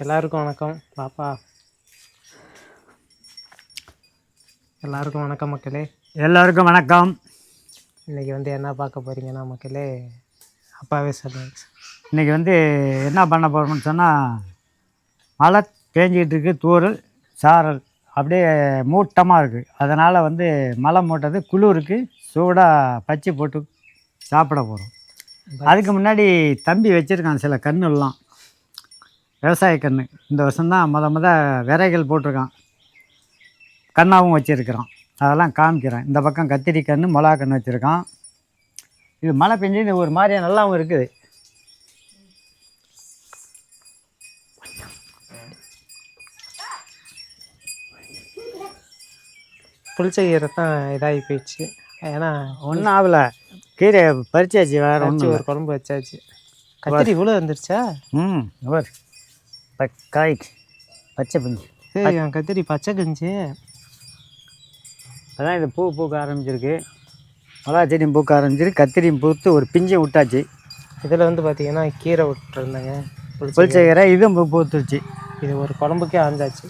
எல்லாருக்கும் வணக்கம். பாப்பா. எல்லாருக்கும் வணக்கம் மக்களே. எல்லாருக்கும் வணக்கம். இன்றைக்கி வந்து என்ன பார்க்க போகிறீங்கன்னா மக்களே? அப்பாவே சொல்லுங்க. இன்றைக்கி வந்து என்ன பண்ண போகிறோம்னு சொன்னால் மழை பேஞ்சிக்கிட்டு இருக்கு தூறல் சாரல். அப்படியே மூட்டமாக இருக்குது அதனால் வந்து மழை மூட்டது குளிருக்கு சூடாக பச்சை போட்டு சாப்பிட போகிறோம் அதுக்கு முன்னாடி தம்பி வச்சுருக்கான் சில கன்றுலாம் விவசாய கன்று. இந்த வருஷம்தான் முத முத விதைகள் போட்டிருக்கான். கண்ணாவும் வச்சுருக்கிறான். அதெல்லாம் காமிக்கிறேன். இந்த பக்கம் கத்திரி கன்று மிளகா கன்று வச்சுருக்கான். இது மழை பெஞ்சு இது ஒரு மாதிரியா நல்லாவும் இருக்குது. புளிச்ச கீரை தான் இதாகி போயிடுச்சு. ஏன்னா ஒன்றும் ஆகல. கீரை பறிச்சாச்சு வேறு ஒரு குழம்பு வச்சாச்சு. கத்திரி இவ்வளோ வந்துருச்சா? ம் காய் பச்சை பிஞ்சு. என் கத்திரி பச்சை கஞ்சி அதான் இது பூ பூக்க ஆரம்பிச்சிருக்கு. மிளகா செடியும் பூக்க ஆரம்பிச்சிருக்கு. கத்திரியும் பூத்து ஒரு பிஞ்சை விட்டாச்சு. இதில் வந்து பார்த்தீங்கன்னா கீரை விட்டுருந்தேங்க. புளிச்ச கீரை. இதுவும் பூ பூத்துருச்சு. இது ஒரு குழம்புக்கே ஆஞ்சாச்சு.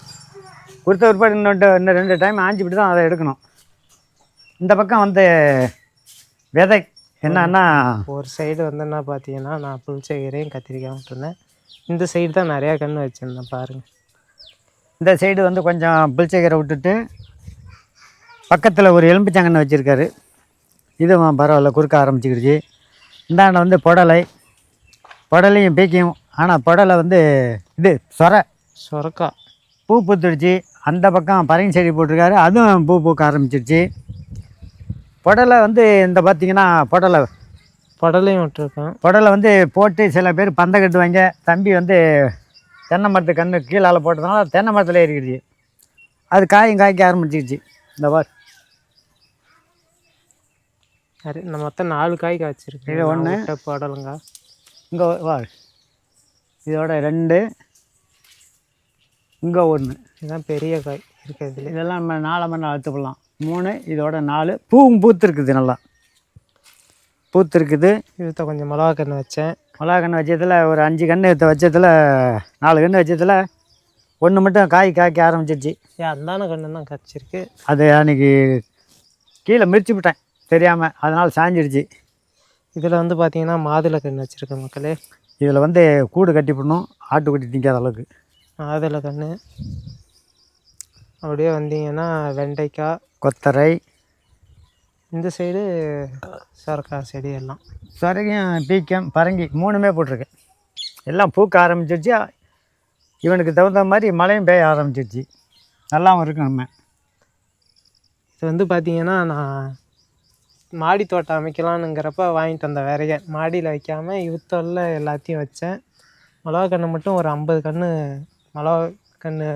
கொடுத்த ஒருபாடு இன்னொன்று இன்னும் ரெண்டு டைம் ஆஞ்சிவிட்டு தான் அதை எடுக்கணும். இந்த பக்கம் வந்து விதை. என்னன்னா ஒரு சைடு வந்து என்ன பார்த்தீங்கன்னா நான் புளிச்ச கீரையும் கத்திரிக்காய் விட்டுருந்தேன். இந்த சைடு தான் நிறையா கன்று வச்சுருந்தேன் பாருங்கள் இந்த சைடு வந்து கொஞ்சம் புளிச்ச கீரை விட்டுட்டு பக்கத்தில் ஒரு எலும்பிச்சங்கன்னு வச்சுருக்காரு. இதுவும் பரவாயில்ல குறுக்க ஆரம்பிச்சிக்கிடுச்சு. இந்தாண்ட வந்து புடலை. புடலையும் பீக்கியும் ஆனால் புடலை வந்து இது சொரை. சொரக்கா. பூ பூத்துடுச்சு. அந்த பக்கம் பரங்கி செடி போட்டிருக்காரு. அதுவும் பூ பூக்க ஆரம்பிச்சிருச்சு புடலை வந்து இந்த பார்த்தீங்கன்னா புடலை புடலையும் விட்டுருக்கேன். புடலை வந்து போட்டு சில பேர் பந்த கட்டுவாங்க. தம்பி வந்து தென்னை மரத்து கன்று கீழால போட்டதுனால தென்னை மரத்தில் ஏறிக்கிடுச்சு. அது காயும் காய்க்க ஆரம்பிச்சிருச்சு. இந்த பார். சரி நான் மொத்தம் நாலு காய் காய்ச்சிருக்கு. இது ஒண்ணு. புடலங்க. இங்கே வா இதோட ரெண்டு. இங்கே ஒன்று இதுதான் பெரிய காய். இருக்கிறதுல இதெல்லாம் நம்ம நாலு மணி நேரம் அழுத்துப்படலாம் மூணு இதோட நாலு. பூவும் பூத்துருக்குது நல்லா. பூத்துருக்குது. இதுத்த கொஞ்சம் மிளகா கன்று வச்சேன். மிளகா கன்று வச்சதில் ஒரு அஞ்சு கன்று எடுத்து வச்சதில் நாலு கன்று வச்சதில் ஒன்று மட்டும் காய் காய்க்க ஆரம்பிச்சிருச்சு. அந்தான கன்று தான் காய்ச்சிருக்கு அது அன்றைக்கி கீழே மிரிச்சு விட்டேன். தெரியாமல் அதனால் சாஞ்சிடுச்சு இதில் வந்து பார்த்தீங்கன்னா மாதுளை கன்று வச்சுருக்கேன் மக்களே. இதில் வந்து கூடு கட்டி போடணும். ஆட்டுக்குட்டி திங்காத அளவுக்கு. மாதுளை கன்று. அப்படியே வந்தீங்கன்னா வெண்டைக்காய் கொத்தரை இந்த சைடு சொரக்காய் செடி எல்லாம். சொரைக்கும் பீக்கம் பரங்கி மூணுமே போட்டிருக்கேன் எல்லாம் பூக்க ஆரம்பிச்சிருச்சு. இவனுக்கு தகுந்த மாதிரி மழையும் பெய்ய ஆரம்பிச்சிருச்சு. நல்லாவும் இருக்கும் நம்ம. இது வந்து பார்த்தீங்கன்னா நான் மாடி தோட்டம் அமைக்கலான்னுங்கிறப்ப வாங்கிட்டு வந்த விரைய மாடியில் வைக்காமல் இவுத்தொல்ல எல்லாத்தையும் வச்சேன். மிளகா கன்று மட்டும் ஒரு ஐம்பது கன்று மிளகா கன்று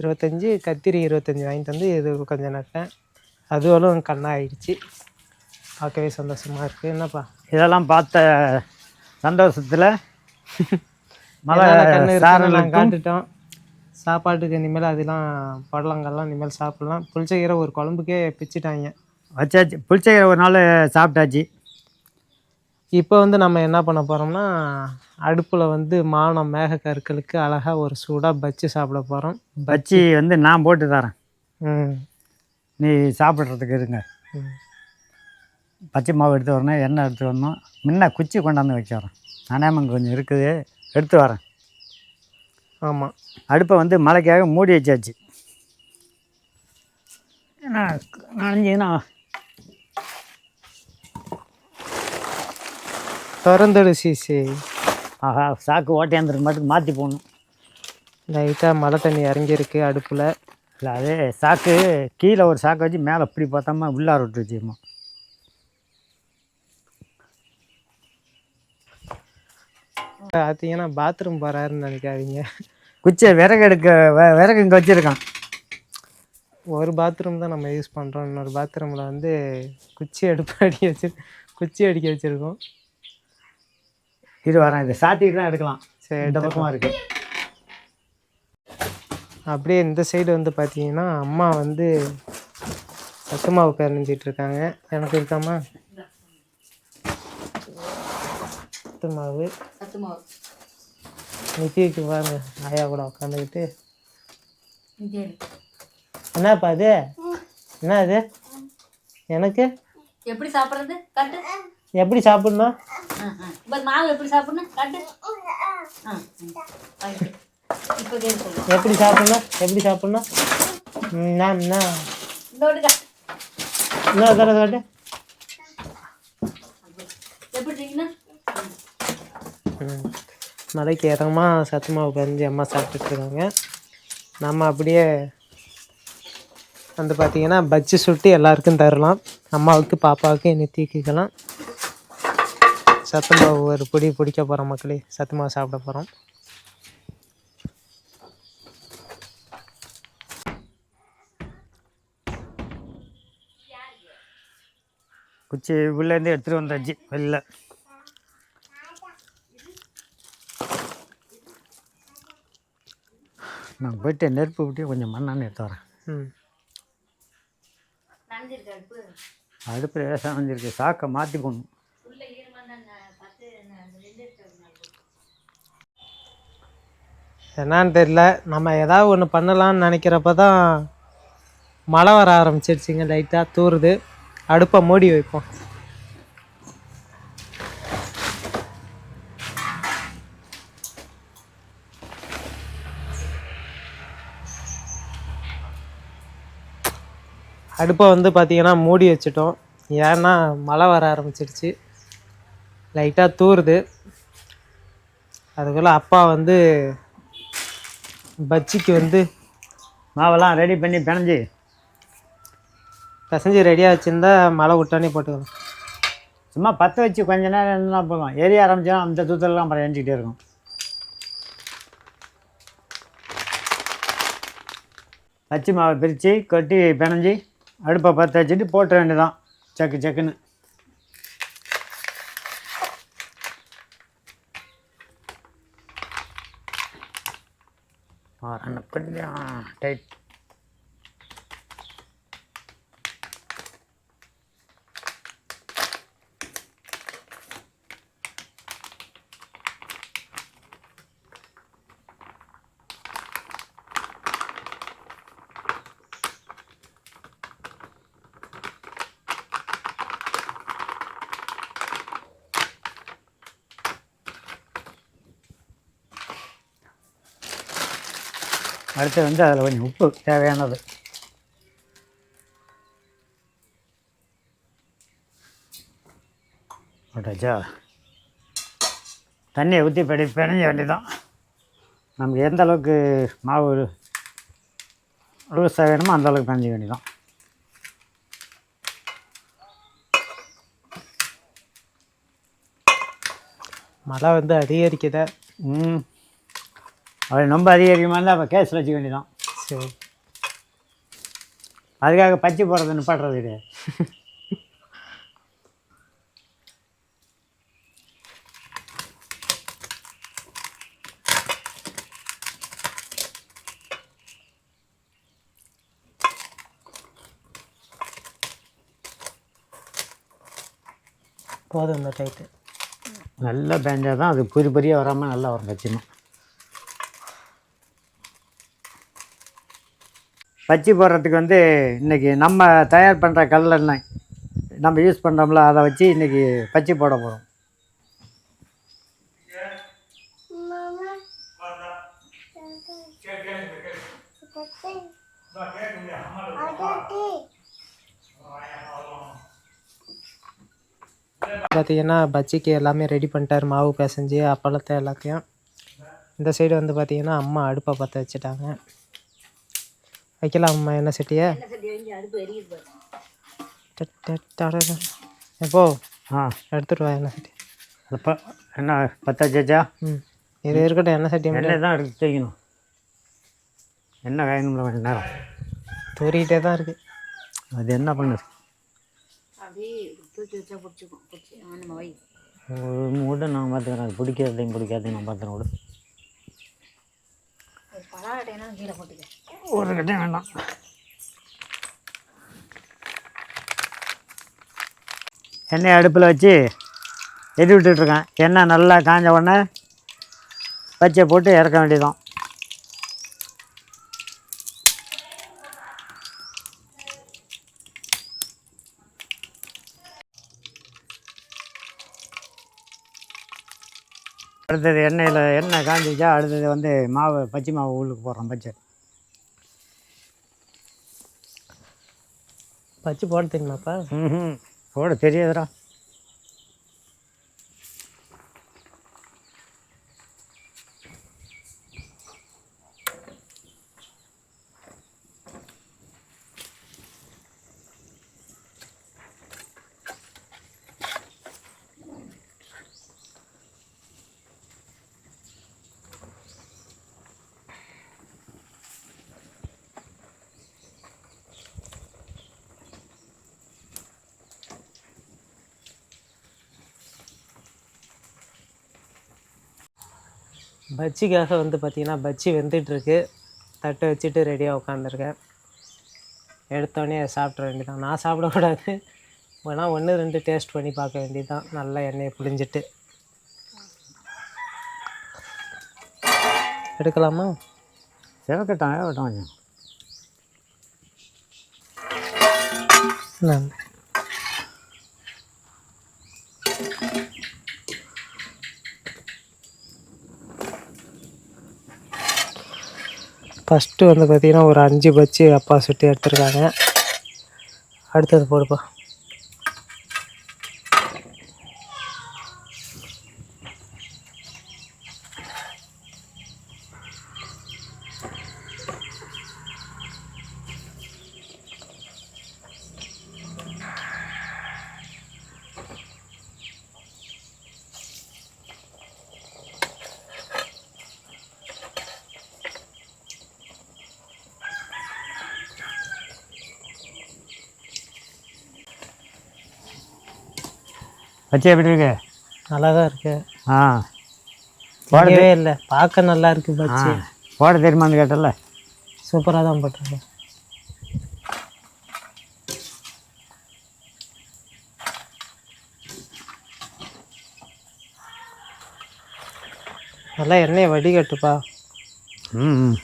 இருபத்தஞ்சி கத்திரி இருபத்தஞ்சி வாங்கிட்டு வந்து இது கொஞ்சம் நட்டேன். அதுவளும் கண்ணாயிடுச்சு. பார்க்கவே சந்தோஷமாக இருக்குது என்னப்பா? இதெல்லாம் பார்த்த சந்தோஷத்தில் மழை சாரலுக்கும் காட்டுட்டோம். சாப்பாட்டுக்கு இனிமேல் அதெல்லாம் புடலங்கள்லாம் இனிமேல் சாப்பிட்லாம். புளிச்சக்கீரை ஒரு குழம்புக்கே பிச்சிட்டாங்க. வச்சாச்சு. புளிச்சக்கீரை ஒரு நாள் சாப்பிட்டாச்சு. இப்போ வந்து நம்ம என்ன பண்ண போகிறோம்னா அடுப்பில் வந்து மானம் மேக கற்களுக்கு அழகாக ஒரு சூடாக பச்சு சாப்பிட போகிறோம் பச்சி வந்து நான் போட்டு தரேன். ம். நீ சாப்பிட்றதுக்கு இருங்க. பச்சை மாவு எடுத்து வரணும் எண்ணெய் எடுத்து வரணும். முன்ன குச்சி கொண்டாந்து வைக்கிறேன். நானேமங்க கொஞ்சம் இருக்குது எடுத்து வரேன். ஆமாம் அடுப்பை வந்து மழைக்காக மூடி வச்சாச்சு. ஏன்னா நனைஞ்சிங்கன்னா திறந்துடு சிசி. ஆஹா சாக்கு ஓட்டையாந்துருக்கு மட்டும் மாற்றி போடணும். லைட்டாக மழை தண்ணி இறங்கியிருக்கு அடுப்பில். இல்லை அதே சாக்கு கீழே ஒரு சாக்கு வச்சு மேலே இப்படி பார்த்தாம உள்ளார விட்டு வச்சுக்கமா பார்த்தீங்கன்னா பாத்ரூம் போகிறாருன்னு நினைக்காதீங்க. குச்சியை விறகு எடுக்க வி- விறகு இங்கே வச்சுருக்கான். ஒரு பாத்ரூம் தான் நம்ம யூஸ் பண்ணுறோம் இன்னொரு பாத்ரூமில் வந்து குச்சி அடுப்பு அடிக்க வச்சு குச்சி அடிக்க வச்சுருக்கோம். இது வரேன். இது சாத்திட்டு தான் எடுக்கலாம். சரி இந்த பக்கமாக இருக்குது அப்படியே இந்த சைடு வந்து பார்த்தீங்கன்னா அம்மா வந்து சத்து மாவு கரைஞ்சிட்டு இருக்காங்க எனக்கு இருக்காமா? சத்து மாவு சத்து மாவு நித்திக்கு பாருங்க ஆயா கூட உட்காந்துக்கிட்டு. என்னப்பா அது? என்ன அது? எனக்கு? எப்படி சாப்பிட்றது? காட்டு. எப்படி சாப்பிடணும்? மாவு எப்படி சாப்பிடணும்? காட்டு. எப்படி சாப்பிடணும்? எப்படி சாப்பிடணும்? நான் என்ன இந்த விடுங்க இன்னொரு தடவை காட்டு எப்படி இருக்கீங்கன்னா ம். மலைக்கு ஏறமா சத்து மாவு கஞ்சி அம்மா சாப்பிட்டுட்டு இருக்காங்க. நம்ம அப்படியே வந்து பார்த்தீங்கன்னா பஜ்ஜி சுட்டு எல்லாருக்கும் தரலாம். அம்மாவுக்கு பாப்பாவுக்கு நித்திக்குக்கெல்லாம் சத்து மாவு ஒரு பொடி பிடிக்க போகிறோம் மக்களே. சத்து மாவு சாப்பிட போகிறோம் குச்சி உள்ளேருந்து எடுத்துகிட்டு வந்தாச்சு வெளில. நான் போயிட்டு நெருப்பு விட்டு கொஞ்சம் மண்ணான்னு எடுத்து வரேன். அடுப்பு லேசாக வந்துருக்கு சாக்கை மாற்றி போடணும். உள்ள ஈரமாக தான் பார்த்து ரெண்டு என்னன்னு தெரியல நம்ம ஏதாவது ஒன்று பண்ணலாம்னு நினைக்கிறப்ப தான் மழை வர ஆரம்பிச்சிருச்சுங்க லைட்டாக தூறுது. அடுப்பை மூடி வைப்போம். அடுப்பை வந்து பார்த்திங்கன்னா மூடி வச்சிட்டோம். ஏன்னா மழை வர ஆரம்பிச்சிருச்சு. லைட்டாக தூறுது அதுக்குள்ளே அப்பா வந்து பஜ்ஜிக்கு வந்து மாவெல்லாம் ரெடி பண்ணி பிணைஞ்சி பிசைஞ்சு ரெடியாக வச்சுருந்தா மழை விட்டோன்னே போட்டுக்கலாம் சும்மா பற்ற வச்சு கொஞ்ச நேரம் என்ன போதும். எரிய ஆரம்பிச்சா அந்த தூத்தலாம் அப்புறம் எரிஞ்சிக்கிட்டே இருக்கும். பச்சை மாவை பிரித்து கொட்டி பிணைஞ்சி அடுப்பை பற்ற வச்சுட்டு போட்ட வேண்டியதான் சக்கு சக்குன்னு. கொஞ்சம் டைட் அடுத்து வந்து அதில் கொஞ்சம் உப்பு தேவையானது. போட்டாச்சா தண்ணியை ஊற்றி படி பிணைஞ்ச வேண்டியதான் நமக்கு எந்த அளவுக்கு மாவு லூஸாக வேணுமோ அந்த அளவுக்கு பிணைஞ்ச வேண்டியதான் மழை வந்து அதிகரிக்குத. ம். அது ரொம்ப அதிகரிக்கமாக இருந்தால் அப்போ கேஸில் வச்சுக்க வேண்டியதான் சரி. அதுக்காக பச்சை போடுறது நிப்பாட்டுறது கிடையாது. போதும் இந்த டைட்டு. நல்லா பேஞ்சால் தான் அது பொறி பொரியாக வராமல் நல்லா வரும் கச்சிமா பச்சி போடுறதுக்கு வந்து இன்றைக்கி நம்ம தயார் பண்ணுற கடலெண்ணெய் நம்ம யூஸ் பண்ணுறோம்ல அதை வச்சு இன்றைக்கி பச்சி போட போகிறோம் பார்த்தீங்கன்னா பஜ்ஜிக்கு எல்லாமே ரெடி பண்ணிட்டாரு மாவு பிசைஞ்சு அப்பளத்தை எல்லாத்தையும். இந்த சைடு வந்து பார்த்தீங்கன்னா அம்மா அடுப்பை பற்ற வச்சுட்டாங்க. வைக்கலாம் அம்மா என்ன சட்டியை? என்ன. எப்போ ஆ. எடுத்துட்டு வா என்ன சட்டி. அப்போ என்ன பத்தாச்சாச்சா ம். இது இருக்கட்டும் என்ன சட்டி எண்ணெய் தான் எடுத்து வைக்கணும் எண்ணெய் காயணும்ல கொஞ்சம் நேரம். தூரிக்கிட்டே தான் இருக்குது அது என்ன பண்ணுது விட நான் பார்த்துக்கிறேன். அது பிடிக்கிறதையும் பிடிக்காதையும் நான் பார்த்துக்கிறேன் விடு. ஒரு கட்டையும் வேண்டாம். எண்ணெய் அடுப்பில் வச்சு எரி விட்டுட்ருக்கேன். எண்ணெய் நல்லா காஞ்ச உடனே பச்சை போட்டு இறக்க வேண்டியதான் அடுத்தது எண்ணெயில் எண்ணெய் காஞ்சிச்சா அடுத்தது வந்து மாவு பச்சை மாவு உள்ளுக்கு போடுறோம் பச்சை. வச்சு போட தெரியுமாப்பா? ம் போட தெரியாதுடா. பஜ்ஜிக்காக வந்து பார்த்தீங்கன்னா பஜ்ஜி வெந்துட்டுருக்கு. தட்டை வச்சுட்டு ரெடியாக உட்காந்துருக்கேன். எடுத்தோடனே சாப்பிட்ற வேண்டியதான் நான் சாப்பிடக்கூடாது. வேணால் ஒன்று ரெண்டு டேஸ்ட் பண்ணி பார்க்க வேண்டியதுதான். நல்லா எண்ணெயை புழிஞ்சிட்டு. எடுக்கலாமா? சிவக்கட்டம் வேகட்டும் கொஞ்சம் ஃபஸ்ட்டு வந்து பார்த்திங்கன்னா ஒரு அஞ்சு பஜ்ஜி அப்பா சுட்டு எடுத்துருக்காங்க. அடுத்தது போடுப்பா. பச்சை எப்படி இருக்கு? தான் இருக்கு. ஆ. போடவே இல்லை. பார்க்க நல்லா இருக்கு போட தெரியுமான்னு கேட்டல சூப்பராக தான் போட்டிருக்கேன் நல்லா எண்ணெயை வடிகட்டுப்பா. ம்.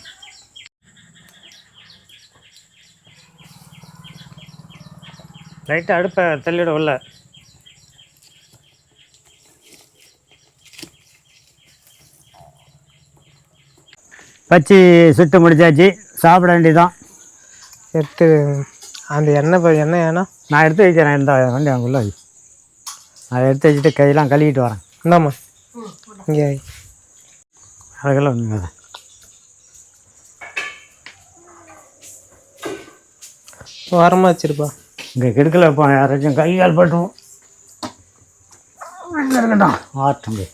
லைட்டாக அடுப்பை தள்ளிவிட உள்ள. பச்சி சுட்டு முடிச்சாச்சு. சாப்பிட வேண்டியதான் எடுத்து அந்த எண்ணெய் எண்ணெய் ஏன்னா நான் எடுத்து வைக்கிறேன். இந்த வண்டி அங்குள்ள வை. அதை எடுத்து வச்சுட்டு கையெல்லாம் கழுவிட்டு வரேன். இந்தாம்மா. இங்கே வை. அதுக்கெல்லாம் ஒன்றுங்க ஓரமாக வச்சிருப்பா. இங்கே கிடுக்கல வைப்போம் யாராச்சும் கை கால் இங்க இருக்கட்டும். ஆட்டம் போய்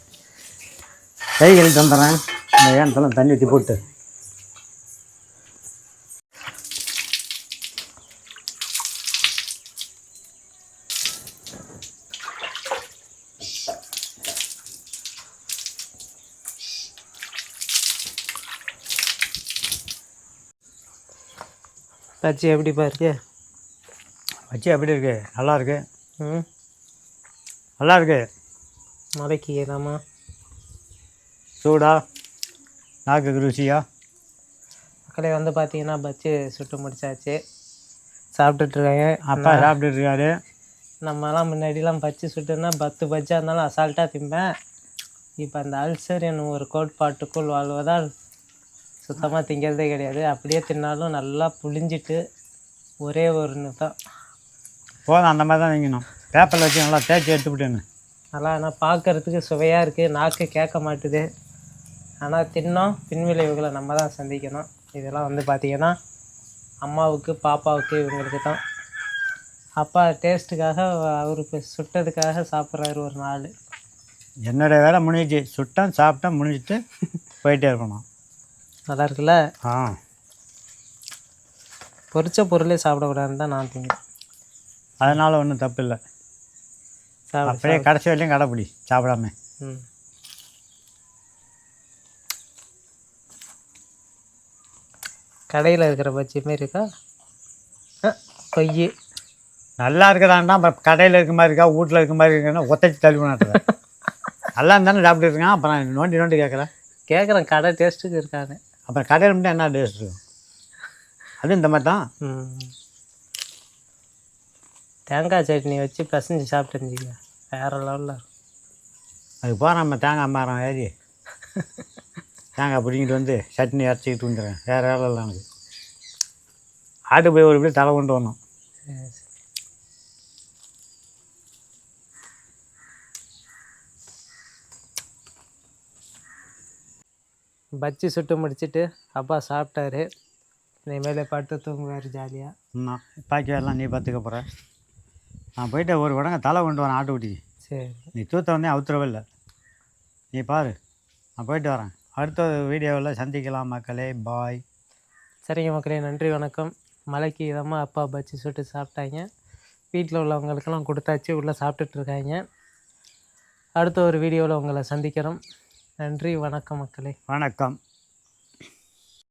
கை கழுவிட்டு வந்துடுறேன் இந்த ஏனத்தெல்லாம் தண்ணி ஊற்றி போட்டு. பஜ்ஜி எப்படிப்பா இருக்கு வச்சு எப்படி இருக்கு? நல்லா இருக்கு. ம். நல்லா இருக்கு. மலைக்கிலாமா சூடா. நாக்குக்கு ருசியா மக்களே வந்து பார்த்தீங்கன்னா பஜ்ஜி சுட்டு முடிச்சாச்சு. சாப்பிட்டுட்ருக்காங்க. அப்பா சாப்பிட்டுட்டு இருக்காரு நம்மலாம் முன்னாடிலாம் பஜ்ஜி சுட்டுனா பத்து பஜ்ஜாக இருந்தாலும் அசால்ட்டாக திம்பேன். இப்போ அந்த அல்சர் என்னும் ஒரு கோட்பாட்டுக்குள் வாழ்வதால் சுத்தமாக திங்கிறதே கிடையாது. அப்படியே தின்னாலும் நல்லா புளிஞ்சிட்டு ஒரே ஒரு தான் போதும் அந்த மாதிரி தான் வைக்கணும் பேப்பரில் வச்சு நல்லா தேய்ச்சி எடுத்துவிட்டேன்னு நல்லா ஆனால் பார்க்கறதுக்கு சுவையாக இருக்குது நாக்கு கேட்க மாட்டுது. ஆனால் தின்னோம் பின்விளைவுகளை நம்ம தான் சந்திக்கணும். இதெல்லாம் வந்து பார்த்திங்கன்னா அம்மாவுக்கு பாப்பாவுக்கு இவங்களுக்கு தான். அப்பா டேஸ்ட்டுக்காக அவருக்கு சுட்டதுக்காக சாப்பிட்றாரு ஒரு நாள். என்னுடைய வேலை முடிஞ்சிச்சு. சுட்டேன் சாப்பிட்டேன் முடிஞ்சிட்டு போயிட்டே இருக்கணும். நல்லா இருக்குல்ல? ஆ. பொரிச்ச பொருளே சாப்பிடக்கூடாதுன்னு தான் நான் திங்கிறேன். அதனால் ஒன்றும் தப்பு இல்லை சாப்பிட அப்படியே கடைசி வரையும் கடைப்பிடி சாப்பிடாம. ம். கடையில் இருக்கிற பஜ்ஜி மாரி இருக்கா கொய்யி. நல்லா இருக்குதான்னா அப்புறம் கடையில் இருக்க மாதிரி இருக்கா வீட்டில் இருக்க மாதிரி இருக்குன்னா ஒத்தச்சு தள்ளி பண்ணாட்டுறேன் நல்லா இருந்தானே சாப்பிட்டு இருக்கான் அப்புறம் நோண்டி நோண்டி கேட்குறேன். கேட்குறேன் கடை டேஸ்ட்டுக்கு இருக்கான்னு. அப்புறம் கடையில் மட்டும் என்ன டேஸ்ட் இருக்கும் அதுவும் இந்த மாதிரி தான். தேங்காய் சட்னி வச்சு பிசைஞ்சு சாப்பிட்டுருந்தீங்க வேறு லெவலில். அது போகிற நம்ம தேங்காய் மரம் ஏறி. தேங்காய் பிடிங்கிட்டு வந்து சட்னி அரைச்சிக்கிட்டு வந்துடுறேன் வேறு வேலை இல்லை எனக்கு. ஆட்டு போய் ஒரு இப்படி தலை கொண்டு வரணும். பஜ்ஜி சுட்டு முடிச்சிட்டு அப்பா சாப்பிட்டாரு. இனிமேல் படுத்து தூங்குவார் ஜாலியாக இன்னும் பாக்கி எல்லாம் நீ பார்த்துக்க போகிற நான் போயிட்டு ஒரு உடங்க தலை கொண்டு வரேன் ஆட்டுக்குட்டிக்கு. சரி. நீ தூத்த வந்தே அவுத்துறவே இல்லை. நீ பாரு. நான் போயிட்டு வரேன். அடுத்த வீடியோவில் சந்திக்கலாம் மக்களே. பாய் சரிங்க மக்களே நன்றி வணக்கம். மலைக்கு இதமாக அப்பா பஜ்ஜி சுட்டு சாப்பிட்டாங்க. வீட்டில் உள்ளவங்களுக்கெல்லாம் கொடுத்தாச்சு உள்ளே சாப்பிட்டுட்டு இருக்காங்க. அடுத்த ஒரு வீடியோவில் உங்களை சந்திக்கிறோம். நன்றி வணக்கம் மக்களே. வணக்கம்.